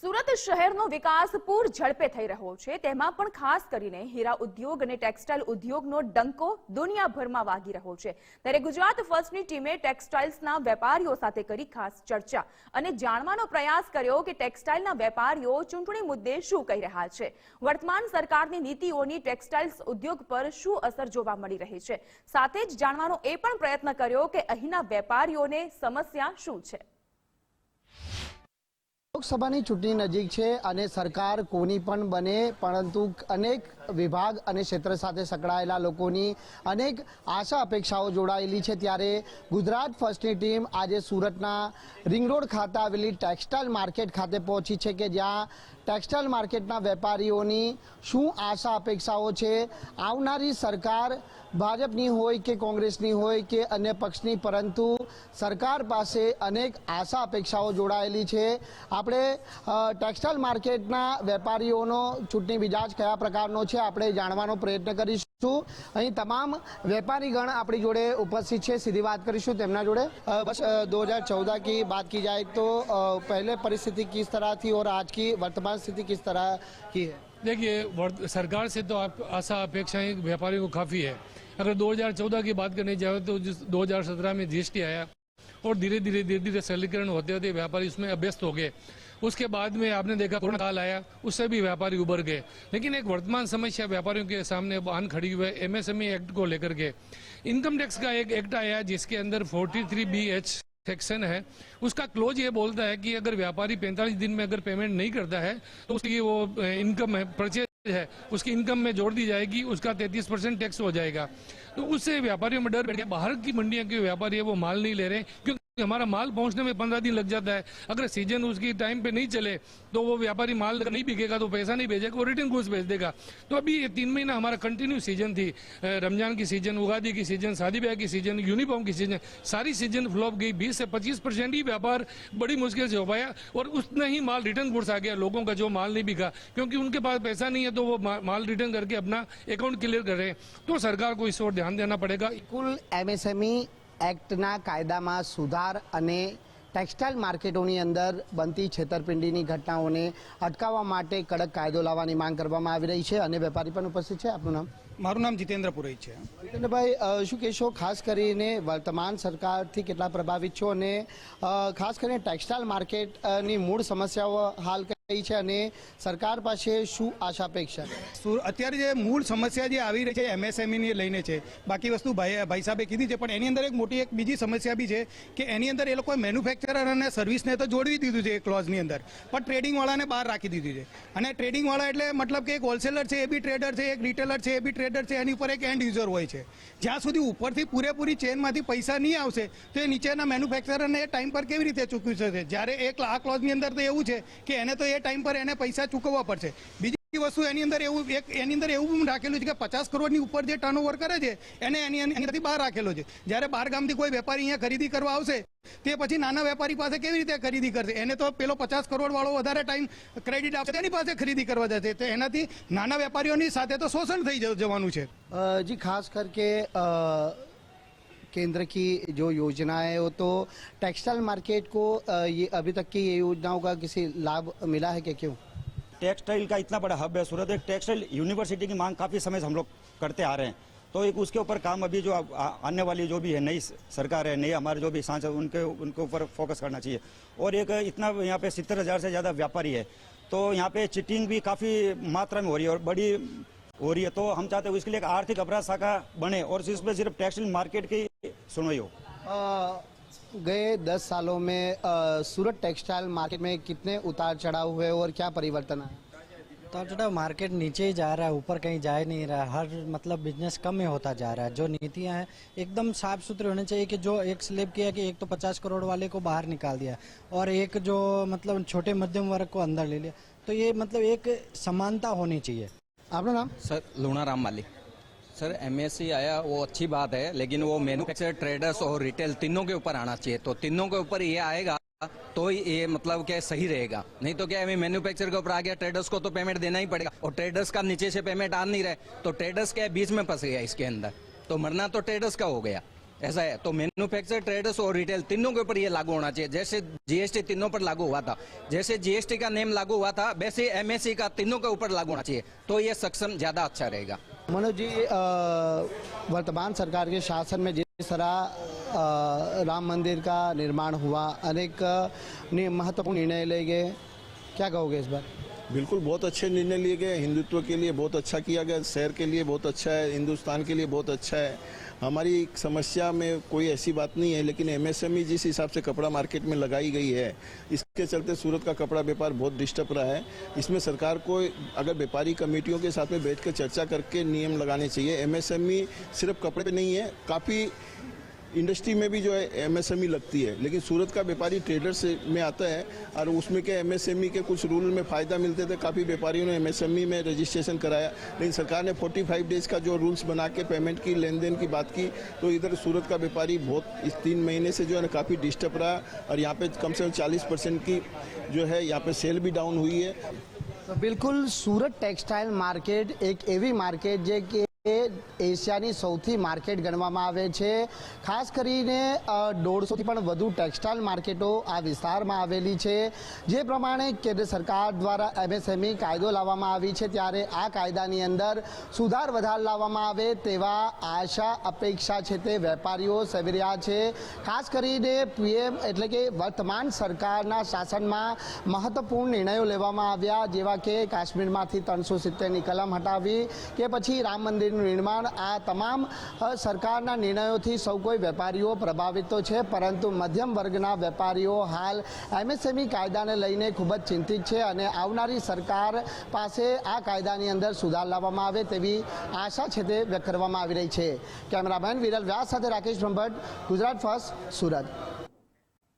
સુરત શહેરનો વિકાસ પૂર ઝડપે થઈ રહ્યો છે તેમાં પણ ખાસ કરીને હીરા ઉદ્યોગ અને ટેક્સટાઇલ ઉદ્યોગનો ડંકો દુનિયાભરમાં વાગી રહ્યો છે ત્યારે ગુજરાત ફર્સ્ટની ટીમે ટેક્સટાઇલ્સના વેપારીઓ સાથે કરી ખાસ ચર્ચા અને જાણવાનો પ્રયાસ કર્યો કે ટેક્સટાઇલના વેપારીઓ ચૂંટણી મુદ્દે શું કહી રહ્યા છે વર્તમાન સરકારની નીતિઓની ટેક્સટાઇલ્સ ઉદ્યોગ પર શું અસર જોવા મળી રહી છે સાથે જ જાણવાનો એ પણ પ્રયત્ન કર્યો કે અહીંના વેપારીઓને સમસ્યા શું છે લોકસભાની ચૂંટણી નજીક છે અને સરકાર કોની પણ બને પરંતુ અનેક વિભાગ અને ક્ષેત્ર સાથે સંકળાયેલા લોકોની અનેક આશા અપેક્ષાઓ જોડાયેલી છે ત્યારે ગુજરાત ફર્સ્ટની ટીમ આજે સુરતના રિંગ રોડ ખાતે આવેલી ટેક્સટાઇલ માર્કેટ ખાતે પહોંચી છે કે જ્યાં ટેક્સટાઇલ માર્કેટના વેપારીઓની શું આશા અપેક્ષાઓ છે આવનારી સરકાર ભાજપની હોય કે કોંગ્રેસની હોય કે અન્ય પક્ષની પરંતુ સરકાર પાસે અનેક આશા અપેક્ષાઓ જોડાયેલી છે આપણે ટેક્સટાઇલ માર્કેટના વેપારીઓનો ચૂંટણી બીજા જ કયા પ્રકારનો છે આપણે જાણવાનો પ્રયત્ન કરીશું અહીં તમામ વેપારી ગણ આપણી જોડે ઉપસ્થિત છે સીધી વાત કરીશું તેમના જોડે બસ 2014 ની વાત કી જાય તો પહેલા પરિસ્થિતિ કિસ طرح થી ઓર આજ કી વર્તમાન સ્થિતિ કિસ طرح કી હે દેખીએ સરકાર સે તો આશા અપેક્ષા હે વેપારી કો કાફી હે અગર 2014 કી વાત કરને જાવ તો જે 2017 મે GST આયા ઓર ધીરે ધીરે ધીરે સેલીકરણ હોતે હોતે વેપારી ઇસમે વ્યસ્ત હોગે उसके बाद में आपने देखा कोरोना काल आया उससे भी व्यापारी उबर गए लेकिन एक वर्तमान समस्या व्यापारियों के सामने आन खड़ी हुई है एमएसएमई एक्ट को लेकर के इनकम टैक्स का एक एक्ट आया जिसके अंदर forty three B H section है उसका क्लोज ये बोलता है कि अगर व्यापारी पैंतालीस दिन में अगर पेमेंट नहीं करता है तो उसकी वो इनकम है परचेज है उसकी इनकम में जोड़ दी जाएगी उसका 33 परसेंट टैक्स हो जाएगा तो उससे व्यापारियों में डर बैठ गया बाहर की मंडियां के व्यापारी है वो माल नहीं ले रहे क्योंकि हमारा माल पहुंचने में पंद्रह दिन लग जाता है अगर सीजन उसकी टाइम पे नहीं चले तो वो व्यापारी माल नहीं बिकेगा तो पैसा नहीं भेजेगा वो रिटर्न घूस भेज देगा तो अभी ये तीन महीना हमारा कंटिन्यू सीजन थी रमजान की सीजन उगादी की सीजन शादी ब्याह की सीजन यूनिफॉर्म की सीजन सारी सीजन फ्लॉप गई बीस से पच्चीस परसेंट ही व्यापार बड़ी मुश्किल से हो पाया और उतना ही माल रिटर्न गुड्स आ गया लोगों का जो माल नहीं बिका क्योंकि उनके पास पैसा नहीं है तो वो माल रिटर्न करके अपना अकाउंट क्लियर कर रहे हैं तो सरकार को इस ओर ध्यान ध्यान देना पड़ेगा कुल एमएसएमई એક્ટના કાયદામાં સુધાર અને ટેક્સટાઇલ માર્કેટોની અંદર બનતી છેતરપિંડીની ઘટનાઓને અટકાવવા માટે કડક કાયદો લાવવાની માંગ કરવામાં આવી રહી છે અને વેપારી પણ ઉપસ્થિત છે આપનું નામ મારું નામ જીતેન્દ્ર પુરોહિત છે જીતેન્દ્રભાઈ શું કહેશો ખાસ કરીને વર્તમાન સરકારથી કેટલા પ્રભાવિત છો અને ખાસ કરીને ટેક્સટાઇલ માર્કેટની મૂળ સમસ્યાઓ હાલ છે અને સરકાર પાસે શું આશા અપેક્ષા અત્યારે જે મૂળ સમસ્યા જે આવી રહી છે એમએસએમઈને લઈને છે બાકી વસ્તુ ભાઈ ભાઈ સાહેબે કીધી છે પણ એની અંદર એક મોટી એક બીજી સમસ્યા બી છે કે એની અંદર એ લોકોએ મેન્યુફેક્ચરર અને સર્વિસને તો જોડવી દીધું છે એ ક્લોઝની અંદર પણ ટ્રેડિંગવાળાને બહાર રાખી દીધું છે અને ટ્રેડિંગવાળા એટલે મતલબ કે એક હોલસેલર છે એ બી ટ્રેડર છે એક રિટેલર છે એ બી ટ્રેડર છે એની ઉપર એક એન્ડ યુઝર હોય છે જ્યાં સુધી ઉપરથી પૂરેપૂરી ચેનમાંથી પૈસા નહીં આવશે તો એ નીચેના મેન્યુફેક્ચરરને એ ટાઈમ પર કેવી રીતે ચૂકવી શકે જ્યારે એક આ ક્લોઝની અંદર તો એવું છે કે એને તો એ ટાઈમ પર એને પૈસા ચૂકવવા પડશે બીજી વસ્તુ એની અંદર એવું એક એની અંદર એવું રાખેલું છે કે પચાસ કરોડની ઉપર જે ટર્નઓવર કરે છે એને એની અંદરથી બહાર રાખેલો છે જ્યારે બાર ગામથી કોઈ વેપારી અહીંયા ખરીદી કરવા આવશે તે પછી નાના વેપારી પાસે કેવી રીતે ખરીદી કરશે એને તો પેલો પચાસ કરોડ વાળો વધારે ટાઈમ ક્રેડિટ આપશે તેની પાસે ખરીદી કરવા જશે તો એનાથી નાના વેપારીઓની સાથે તો શોષણ થઈ જવાનું છે જી ખાસ ਕਰਕੇ केंद्र की जो योजना है वो तो टेक्सटाइल मार्केट को ये अभी तक की ये योजनाओं का किसी लाभ मिला है क्या क्यों टेक्सटाइल का इतना बड़ा हब है सूरत एक टेक्सटाइल यूनिवर्सिटी की मांग काफ़ी समय से हम लोग करते आ रहे हैं तो एक उसके ऊपर काम अभी जो आने वाली जो भी है नई सरकार है नई हमारे जो भी सांसद उनके उनके ऊपर फोकस करना चाहिए और एक इतना यहाँ पे सितर हज़ार से ज़्यादा व्यापारी है तो यहाँ पे चिटिंग भी काफ़ी मात्रा में हो रही है और बड़ी और ये तो हम चाहते हैं इसके लिए आर्थिक अपराध शाखा बने और इस पर सिर्फ टेक्सटाइल मार्केट की सुनवाई हो गए दस सालों में सूरत टेक्सटाइल मार्केट में कितने उतार चढ़ाव हुए और क्या परिवर्तन है उतार चढ़ाव मार्केट नीचे ही जा रहा है ऊपर कहीं जा ही नहीं रहा हर मतलब बिजनेस कम ही होता जा रहा है जो नीतियां हैं एकदम साफ सुथरे होने चाहिए कि जो एक स्लेब किया कि एक तो 50 करोड़ वाले को बाहर निकाल दिया और एक जो मतलब छोटे मध्यम वर्ग को अंदर ले लिया तो ये मतलब एक समानता होनी चाहिए आपका नाम sir Luna Ram Mali sir M आया वो अच्छी बात है लेकिन वो मैन्युफैक्चर ट्रेडर्स और रिटेल तीनों के ऊपर आना चाहिए तो तीनों के ऊपर ये आएगा तो ये मतलब क्या सही रहेगा नहीं तो क्या अभी मैन्युफैक्चर के ऊपर आ गया ट्रेडर्स को तो पेमेंट देना ही पड़ेगा और ट्रेडर्स का नीचे से पेमेंट आ नहीं रहे तो ट्रेडर्स क्या बीच में फंस गया इसके अंदर तो मरना तो ट्रेडर्स का हो गया ऐसा है तो मैन्युफैक्चर ट्रेडर्स और रिटेल तीनों के ऊपर ये लागू होना चाहिए जैसे जीएसटी तीनों पर लागू हुआ था जैसे जीएसटी का नेम लागू हुआ था वैसे एमएससी का तीनों के ऊपर लागू होना चाहिए तो ये सक्षम ज़्यादा अच्छा रहेगा मनोज जी वर्तमान सरकार के शासन में जिस तरह राम मंदिर का निर्माण हुआ अनेक महत्वपूर्ण निर्णय ले गए क्या कहोगे इस बार बिल्कुल बहुत अच्छे निर्णय लिए गए हिंदुत्व के लिए बहुत अच्छा किया गया शहर के लिए बहुत अच्छा है हिंदुस्तान के लिए बहुत अच्छा है हमारी समस्या में कोई ऐसी बात नहीं है लेकिन एमएसएमई e जिस हिसाब से कपड़ा मार्केट में लगाई गई है इसके चलते सूरत का कपड़ा व्यापार बहुत डिस्टर्ब रहा है इसमें सरकार को अगर व्यापारी कमेटियों के साथ में बैठ कर चर्चा करके नियम लगाने चाहिए एमएसएमई e सिर्फ कपड़े पे नहीं है काफ़ी इंडस्ट्री में भी जो है एमएसएमई e लगती है लेकिन सूरत का व्यापारी ट्रेडर से में आता है और उसमें के एमएसएमई e के कुछ रूल में फ़ायदा मिलते थे काफ़ी व्यापारियों ने एमएसएमई e में रजिस्ट्रेशन कराया लेकिन सरकार ने 45 डेज का जो रूल्स बना के पेमेंट की लेन देन की बात की तो इधर सूरत का व्यापारी बहुत इस तीन महीने से जो है ना काफ़ी डिस्टर्ब रहा और यहाँ पर कम से कम चालीस की जो है यहाँ पर सेल भी डाउन हुई है तो बिल्कुल सूरत टेक्सटाइल मार्केट एक एवी मार्केट जे એ એશિયાની સૌથી માર્કેટ ગણવામાં આવે છે ખાસ કરીને દોઢસોથી પણ વધુ ટેક્સટાઇલ માર્કેટો આ વિસ્તારમાં આવેલી છે જે પ્રમાણે કેન્દ્ર સરકાર દ્વારા એમએસએમઈ કાયદો લાવવામાં આવી છે ત્યારે આ કાયદાની અંદર સુધાર વધાર લાવવામાં આવે તેવા આશા અપેક્ષા છે તે વેપારીઓ સેવી રહ્યા છે ખાસ કરીને પીએમ એટલે કે વર્તમાન સરકારના શાસનમાં મહત્વપૂર્ણ નિર્ણયો લેવામાં આવ્યા જેવા કે કાશ્મીરમાંથી ત્રણસો સિત્તેરની કલમ હટાવી કે પછી રામ મંદિર માર્ગનું નિર્માણ આ તમામ સરકારના નિર્ણયોથી સૌ કોઈ વેપારીઓ પ્રભાવિત છે પરંતુ મધ્યમ વર્ગના વેપારીઓ હાલ એમએસએમઈ કાયદાને લઈને ખૂબ જ ચિંતિત છે અને આવનારી સરકાર પાસે આ કાયદાની અંદર સુધાર લાવવામાં આવે તેવી આશા છે તે વ્યક્ત કરવામાં આવી રહી છે કેમેરામેન વિરલ વ્યાસ સાથે રાકેશ બ્રહ્મભટ્ટ ગુજરાત ફર્સ્ટ સુરત